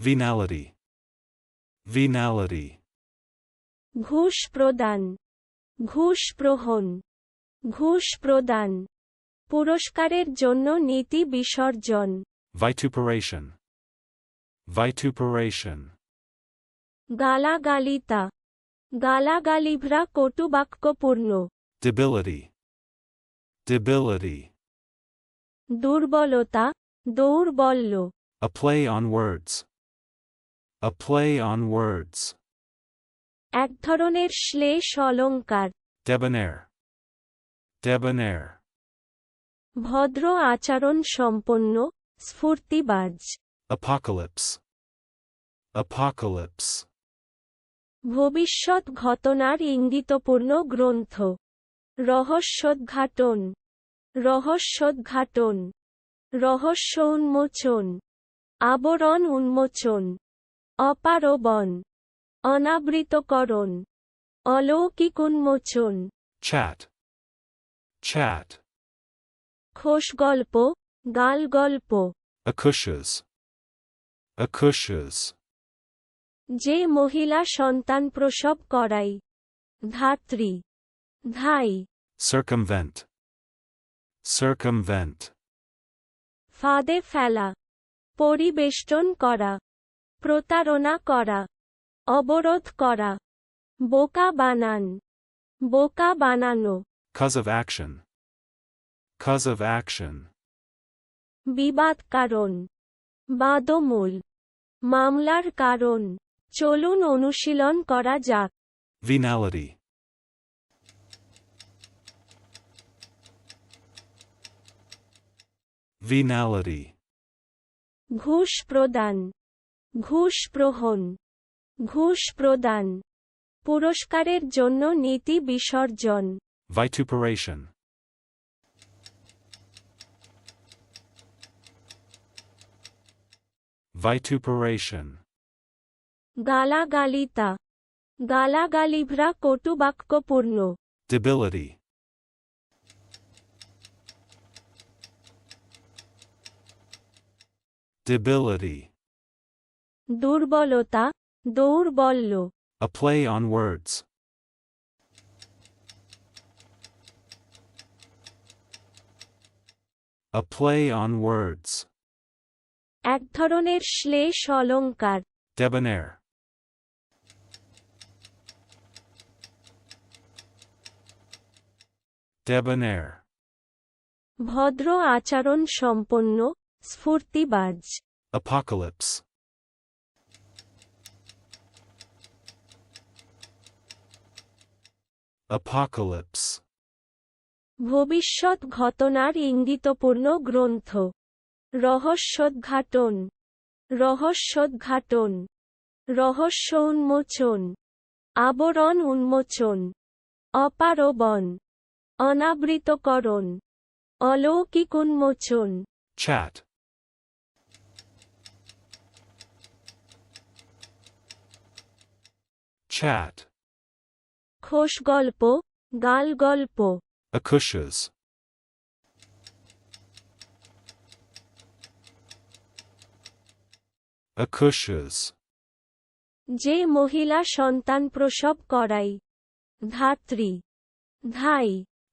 Venality. Venality. ঘুষ প্রদান ঘুষ প্রহন ঘুষ প্রদান পুরস্কারের জন্য নীতি বিসর্জন Vituperation. Vituperation. গালাগালিতা গালাগালিভরা কটুবাক্যপূর্ণ Debility. Debility. দুর্বলতা দৌর্বল্য A play on words. A play on words. এক ধরনের শ্লেষ অলঙ্কার Debonair. Debonair. ভদ্র আচরণ সম্পন্ন স্ফূর্তিবাজ Apocalypse. Apocalypse. ভবিষ্যৎ ঘটনার ইঙ্গিতপূর্ণ গ্রন্থ রহস্যোদ্ঘাটন রহস্যোদ্ঘাটন রহস্য উন্মোচন আবরণ উন্মোচন অপারবন অনাবৃতকরণ অলৌকিক উন্মোচন Chat. Chat. খোশ গল্প গাল গল্প. যে মহিলা সন্তান প্রসব করাই ধাত্রী ধাই Circumvent. Circumvent. ফাঁদে ফেলা পরিবেষ্টন করা প্রতারণা করা অবরোধ করা বোকা বানান বোকা বানানো Cause of action. Cause of action. বিবাদ কারণ বাদমূল মামলার কারণ চলুন অনুশীলন করা যাক Venality. Venality. ঘুষ প্রদান ঘুষ প্রহন ঘুষ প্রদান পুরস্কারের জন্য নীতি বিসর্জন Vituperation. Vituperation. গালাগালিতা গালাগালিভরা কটুবাক্যপূর্ণ Debility. Debility. দুর্বলতা দৌর্বল্য। Play on words A play on এক ধরনের শ্লেষ অলঙ্কার। ডেবনের Debonair. ভদ্র আচরণ সম্পন্ন স্ফূর্তিবাজ। Apocalypse. Apocalypse. ভবিষ্যৎ ঘটনার ইঙ্গিতপূর্ণ গ্রন্থ। রহস্যোদ্ঘাটন। রহস্যোদ্ঘাটন। রহস্য উন্মোচন আবরণ উন্মোচন। অপারবন। অনাবৃতকরণ। অলৌকিক উন্মোচন Chat. Chat. খোশ গল্প গাল গল্প Acushas. Acushas. যে মহিলা সন্তান প্রসব করাই ধাত্রী ধাই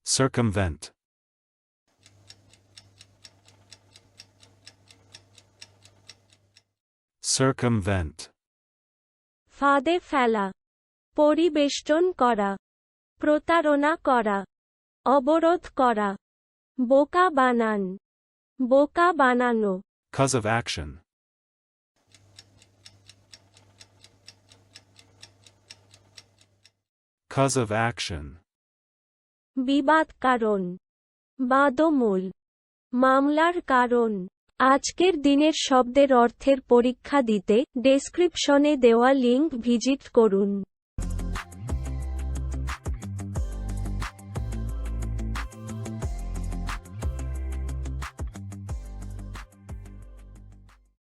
Circumvent. Circumvent. ফাঁদে ফেলা পরিবেষ্টন করা প্রতারণা করা অবরোধ করা বোকা বানান বোকা বানানো Cause of action. Cause of action. বিবাদ কারণ বাদমূল মামলার কারণ আজকের দিনের শব্দের অর্থের পরীক্ষা দিতে ডেসক্রিপশনে দেওয়া লিঙ্ক ভিজিট করুন